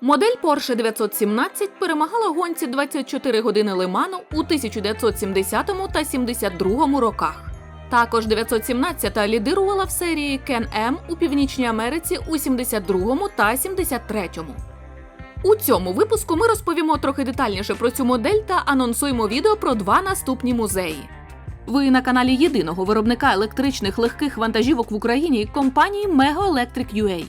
Модель Porsche 917 перемагала гонці 24 години Лиману у 1970 та 72 роках. Також 917 лідирувала в серії Ken M у Північній Америці у 72 та 73. У цьому випуску ми розповімо трохи детальніше про цю модель та анонсуємо відео про два наступні музеї. Ви на каналі єдиного виробника електричних легких вантажівок в Україні компанії Mego Electric UA.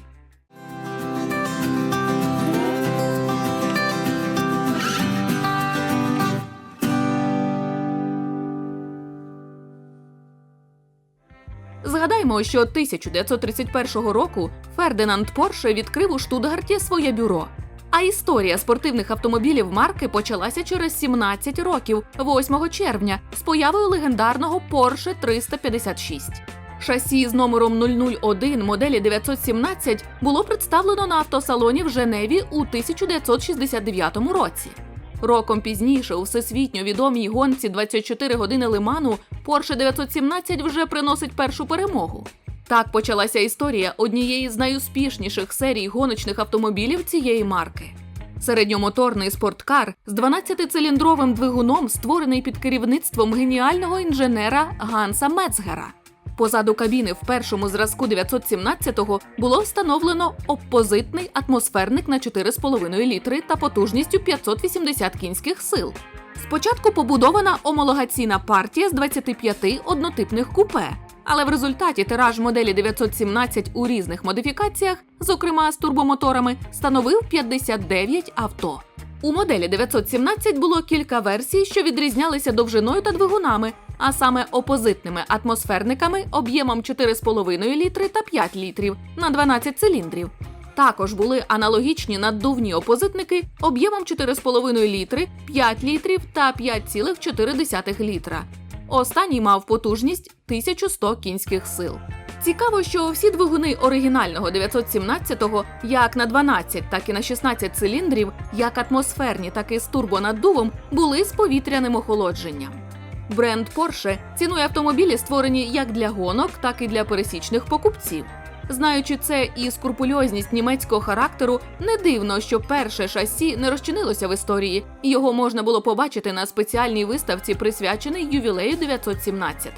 Згадаймо, що 1931 року Фердинанд Порше відкрив у Штутгарті своє бюро. А історія спортивних автомобілів марки почалася через 17 років, 8 червня, з появою легендарного Porsche 356. Шасі з номером 001 моделі 917 було представлено на автосалоні в Женеві у 1969 році. Роком пізніше у всесвітньо відомій гонці 24 години лиману Porsche 917 вже приносить першу перемогу. Так почалася історія однієї з найуспішніших серій гоночних автомобілів цієї марки. Середньомоторний спорткар з 12-циліндровим двигуном, створений під керівництвом геніального інженера Ганса Мецгера. Позаду кабіни в першому зразку 917-го було встановлено опозитний атмосферник на 4,5 літри та потужністю 580 кінських сил. Спочатку побудована омологаційна партія з 25 однотипних купе, але в результаті тираж моделі 917 у різних модифікаціях, зокрема з турбомоторами, становив 59 авто. У моделі 917 було кілька версій, що відрізнялися довжиною та двигунами, а саме опозитними атмосферниками об'ємом 4,5 літри та 5 літрів на 12 циліндрів. Також були аналогічні наддувні опозитники об'ємом 4,5 літри, 5 літрів та 5,4 літра. Останній мав потужність 1100 кінських сил. Цікаво, що всі двигуни оригінального 917-го, як на 12, так і на 16 циліндрів, як атмосферні, так і з турбонаддувом, були з повітряним охолодженням. Бренд Porsche цінує автомобілі, створені як для гонок, так і для пересічних покупців. Знаючи це і скрупульозність німецького характеру, не дивно, що перше шасі не розчинилося в історії, його можна було побачити на спеціальній виставці, присвяченій ювілею 917.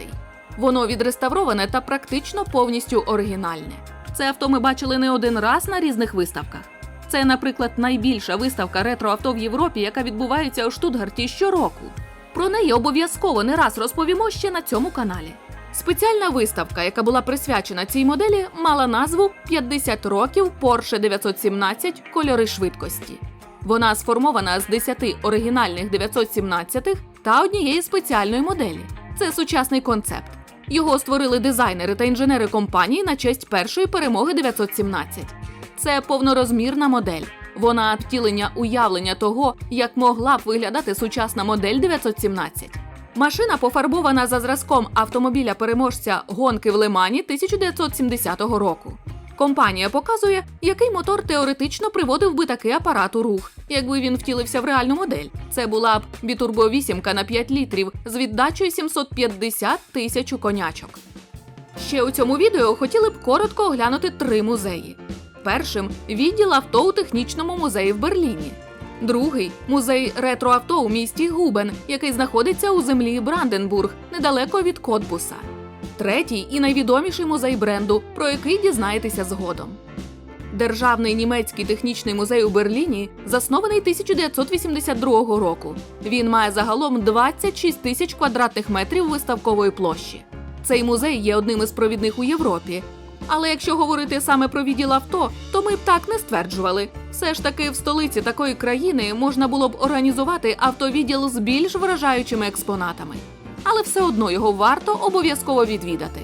Воно відреставроване та практично повністю оригінальне. Це авто ми бачили не один раз на різних виставках. Це, наприклад, найбільша виставка ретроавто в Європі, яка відбувається у Штутгарті щороку. Про неї обов'язково не раз розповімо ще на цьому каналі. Спеціальна виставка, яка була присвячена цій моделі, мала назву «50 років Porsche 917 кольори швидкості. Вона сформована з 10 оригінальних 917 та однієї спеціальної моделі. Це сучасний концепт. Його створили дизайнери та інженери компанії на честь першої перемоги 917. Це повнорозмірна модель. Вона втілення уявлення того, як могла б виглядати сучасна модель 917. Машина пофарбована за зразком автомобіля переможця гонки в Лимані 1970 року. Компанія показує, який мотор теоретично приводив би такий апарат у рух, якби він втілився в реальну модель. Це була б бітурбо 8 на 5 літрів з віддачею 750 тисяч конячок. Ще у цьому відео хотіли б коротко оглянути три музеї. Першим відділ авто у технічному музеї в Берліні. Другий музей ретроавто у місті Губен, який знаходиться у землі Бранденбург, недалеко від Котбуса. Третій і найвідоміший музей бренду, про який дізнаєтеся згодом. Державний німецький технічний музей у Берліні заснований 1982 року. Він має загалом 26 тисяч квадратних метрів виставкової площі. Цей музей є одним із провідних у Європі. Але якщо говорити саме про відділ авто, то ми б так не стверджували. Все ж таки в столиці такої країни можна було б організувати автовідділ з більш вражаючими експонатами. Але все одно його варто обов'язково відвідати.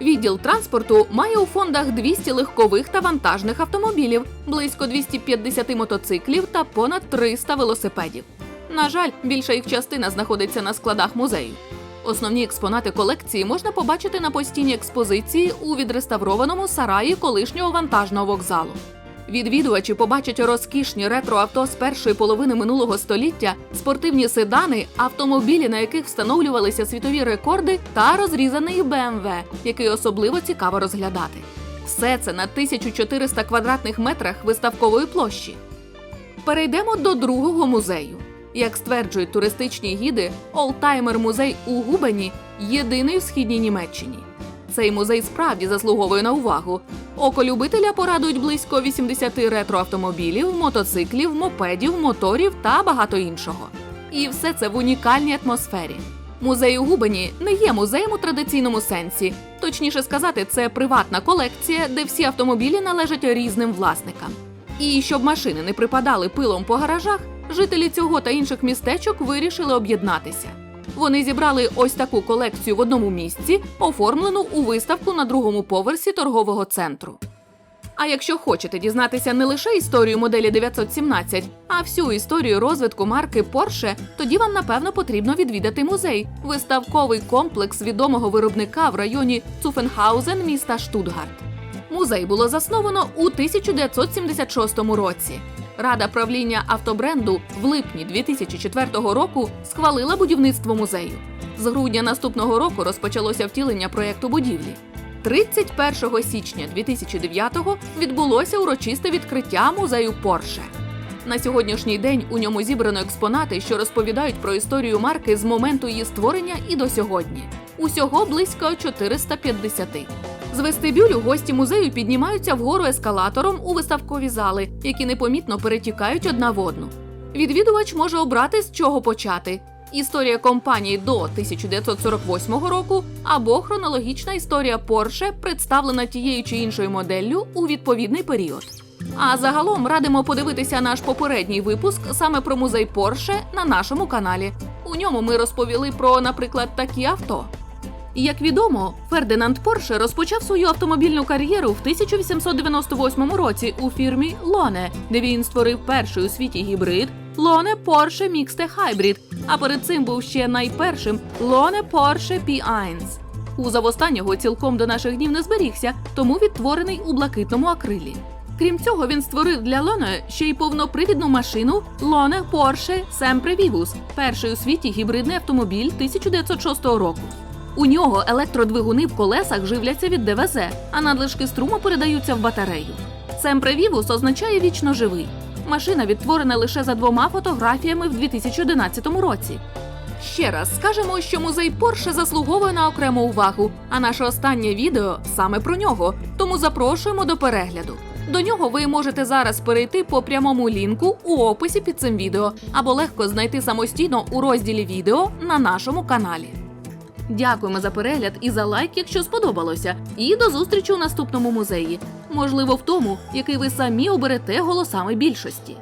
Відділ транспорту має у фондах 200 легкових та вантажних автомобілів, близько 250 мотоциклів та понад 300 велосипедів. На жаль, більша їх частина знаходиться на складах музею. Основні експонати колекції можна побачити на постійній експозиції у відреставрованому сараї колишнього вантажного вокзалу. Відвідувачі побачать розкішні ретроавто з першої половини минулого століття, спортивні седани, автомобілі, на яких встановлювалися світові рекорди, та розрізаний BMW, який особливо цікаво розглядати. Все це на 1400 квадратних метрах виставкової площі. Перейдемо до другого музею. Як стверджують туристичні гіди, Олтаймер музей у Губені єдиний в східній Німеччині. Цей музей справді заслуговує на увагу. Око любителя порадують близько 80 ретроавтомобілів, мотоциклів, мопедів, моторів та багато іншого. І все це в унікальній атмосфері. Музей у Губені не є музеєм у традиційному сенсі. Точніше сказати, це приватна колекція, де всі автомобілі належать різним власникам. І щоб машини не припадали пилом по гаражах, жителі цього та інших містечок вирішили об'єднатися. Вони зібрали ось таку колекцію в одному місці, оформлену у виставку на другому поверсі торгового центру. А якщо хочете дізнатися не лише історію моделі 917, а всю історію розвитку марки Porsche, тоді вам напевно потрібно відвідати музей, виставковий комплекс відомого виробника в районі Цуфенхаузен міста Штутгарт. Музей було засновано у 1976 році. Рада правління автобренду в липні 2004 року схвалила будівництво музею. З грудня наступного року розпочалося втілення проєкту будівлі. 31 січня 2009-го відбулося урочисте відкриття музею Порше. На сьогоднішній день у ньому зібрано експонати, що розповідають про історію марки з моменту її створення і до сьогодні. Усього близько 450. З вестибюлю гості музею піднімаються вгору ескалатором у виставкові зали, які непомітно перетікають одна в одну. Відвідувач може обрати з чого почати: історія компанії до 1948 року або хронологічна історія Porsche, представлена тією чи іншою моделлю у відповідний період. А загалом радимо подивитися наш попередній випуск саме про музей Porsche на нашому каналі. У ньому ми розповіли про, наприклад, такі авто. Як відомо, Фердинанд Порше розпочав свою автомобільну кар'єру в 1898 році у фірмі Лоне, де він створив перший у світі гібрид Лоне Porsche Mixte Hybrid, а перед цим був ще найпершим Лоне Porsche P1. Кузов останнього цілком до наших днів не зберігся, тому відтворений у блакитному акрилі. Крім цього, він створив для Лоне ще й повнопривідну машину Лоне Porsche Sempre Vivus, перший у світі гібридний автомобіль 1906 року. У нього електродвигуни в колесах живляться від ДВЗ, а надлишки струму передаються в батарею. Vivus означає вічно живий. Машина відтворена лише за двома фотографіями в 2011 році. Ще раз скажемо, що музей Порше заслуговує на окрему увагу, а наше останнє відео саме про нього. Тому запрошуємо до перегляду. До нього ви можете зараз перейти по прямому лінку у описі під цим відео або легко знайти самостійно у розділі відео на нашому каналі. Дякуємо за перегляд і за лайк, якщо сподобалося. І до зустрічі у наступному музеї. Можливо, в тому, який ви самі оберете голосами більшості.